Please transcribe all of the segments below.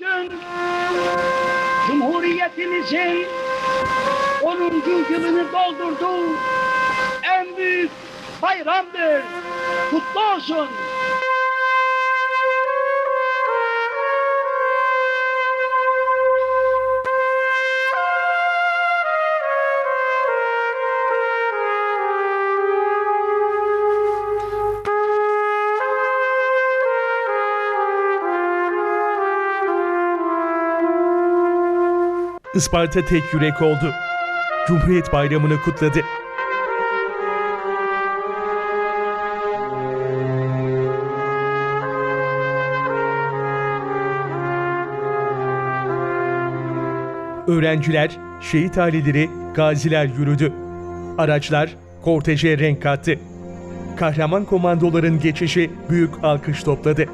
Bugün Cumhuriyetimizin 10. yılını doldurduğu en büyük bayramdır. Kutlu olsun. Isparta tek yürek oldu. Cumhuriyet Bayramı'nı kutladı. Öğrenciler, şehit aileleri, gaziler yürüdü. Araçlar korteje renk kattı. Kahraman komandoların geçişi büyük alkış topladı.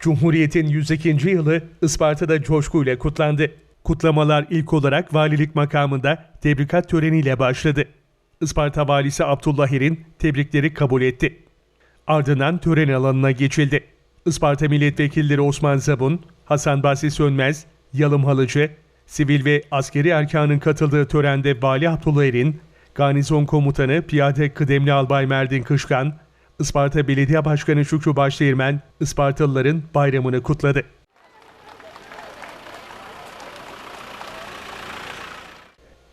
Cumhuriyet'in 102. yılı Isparta'da coşkuyla kutlandı. Kutlamalar ilk olarak valilik makamında tebrikat töreniyle başladı. Isparta valisi Abdullah Er'in tebrikleri kabul etti. Ardından tören alanına geçildi. Isparta milletvekilleri Osman Zabun, Hasan Basri Sönmez, Yalım Halıcı, sivil ve askeri erkanın katıldığı törende Vali Abdullah Er'in, Garnizon Komutanı Piyade Kıdemli Albay Merdin Kışkan, Isparta Belediye Başkanı Şükrü Başdeğirmen, Ispartalıların bayramını kutladı.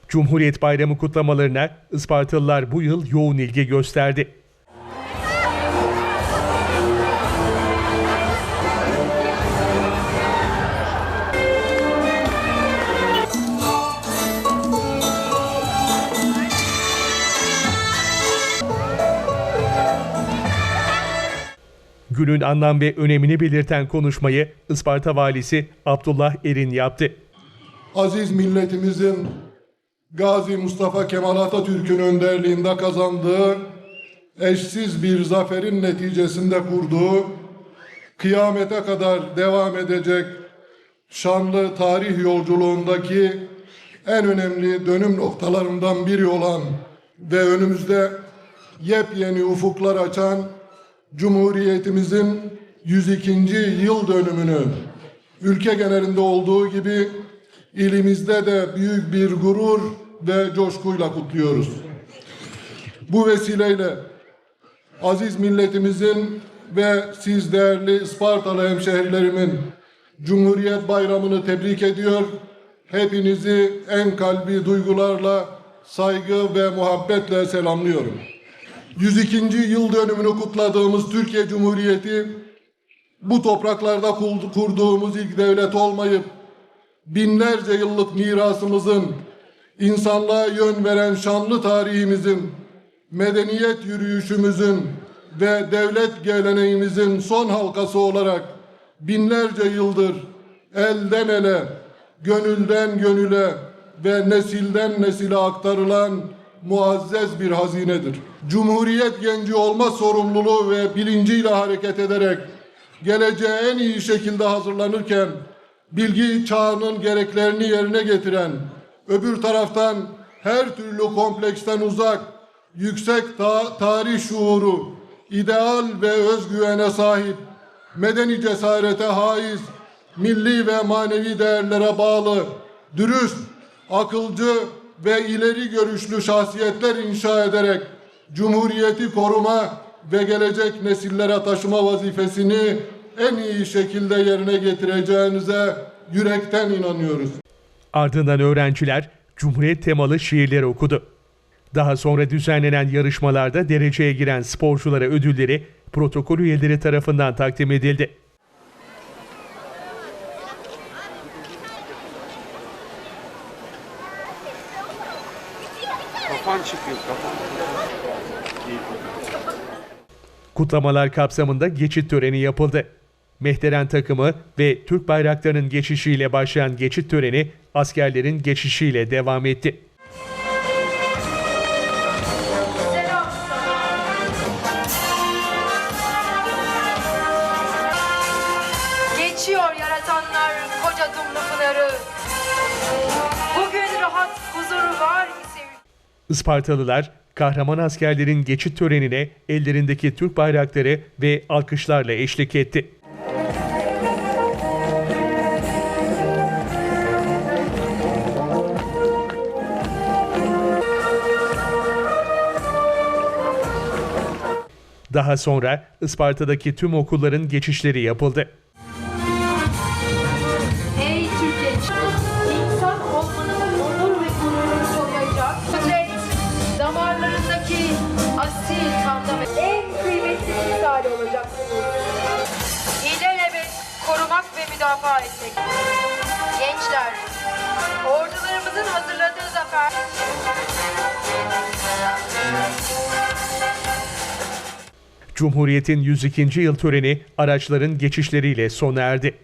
Cumhuriyet Bayramı kutlamalarına Ispartalılar bu yıl yoğun ilgi gösterdi. Günün anlam ve önemini belirten konuşmayı Isparta Valisi Abdullah Erin yaptı. aziz milletimizin Gazi Mustafa Kemal Atatürk'ün önderliğinde kazandığı eşsiz bir zaferin neticesinde kurduğu kıyamete kadar devam edecek şanlı tarih yolculuğundaki en önemli dönüm noktalarından biri olan ve önümüzde yepyeni ufuklar açan Cumhuriyetimizin 102. yıl dönümünü ülke genelinde olduğu gibi ilimizde de büyük bir gurur ve coşkuyla kutluyoruz. Bu vesileyle aziz milletimizin ve siz değerli Ispartalı hemşehrilerimin Cumhuriyet Bayramı'nı tebrik ediyor. Hepinizi en kalbi duygularla, saygı ve muhabbetle selamlıyorum. 102. yıl dönümünü kutladığımız Türkiye Cumhuriyeti bu topraklarda kur- kurduğumuz ilk devlet olmayıp binlerce yıllık mirasımızın, insanlığa yön veren şanlı tarihimizin, medeniyet yürüyüşümüzün ve devlet geleneğimizin son halkası olarak binlerce yıldır elden ele, gönülden gönüle ve nesilden nesile aktarılan muazzez bir hazinedir. Cumhuriyet genci olma sorumluluğu ve bilinciyle hareket ederek geleceğe en iyi şekilde hazırlanırken bilgi çağının gereklerini yerine getiren, öbür taraftan her türlü kompleksten uzak, yüksek ta- tarih şuuru, ideal ve özgüvene sahip, medeni cesarete haiz, milli ve manevi değerlere bağlı, dürüst, akılcı ve ileri görüşlü şahsiyetler inşa ederek Cumhuriyeti koruma ve gelecek nesillere taşıma vazifesini en iyi şekilde yerine getireceğinize yürekten inanıyoruz. Ardından öğrenciler Cumhuriyet temalı şiirler okudu. Daha sonra düzenlenen yarışmalarda dereceye giren sporculara ödülleri protokol üyeleri tarafından takdim edildi. Kafan çıkıyor kafan. Kutlamalar kapsamında geçit töreni yapıldı. Mehderen takımı ve Türk bayraklarının geçişiyle başlayan geçit töreni askerlerin geçişiyle devam etti. Geçiyor yaratanlar koca dumlu Ispartalılar kahraman askerlerin geçit törenine ellerindeki Türk bayrakları ve alkışlarla eşlik etti. Daha sonra Isparta'daki tüm okulların geçişleri yapıldı. Asil kanda ve en kıymetli misali olacaksınız. İlelebet korumak ve müdafaa etmek. Gençler, ordularımızın hazırladığı zafer... Cumhuriyet'in 102. yıl töreni araçların geçişleriyle sona erdi.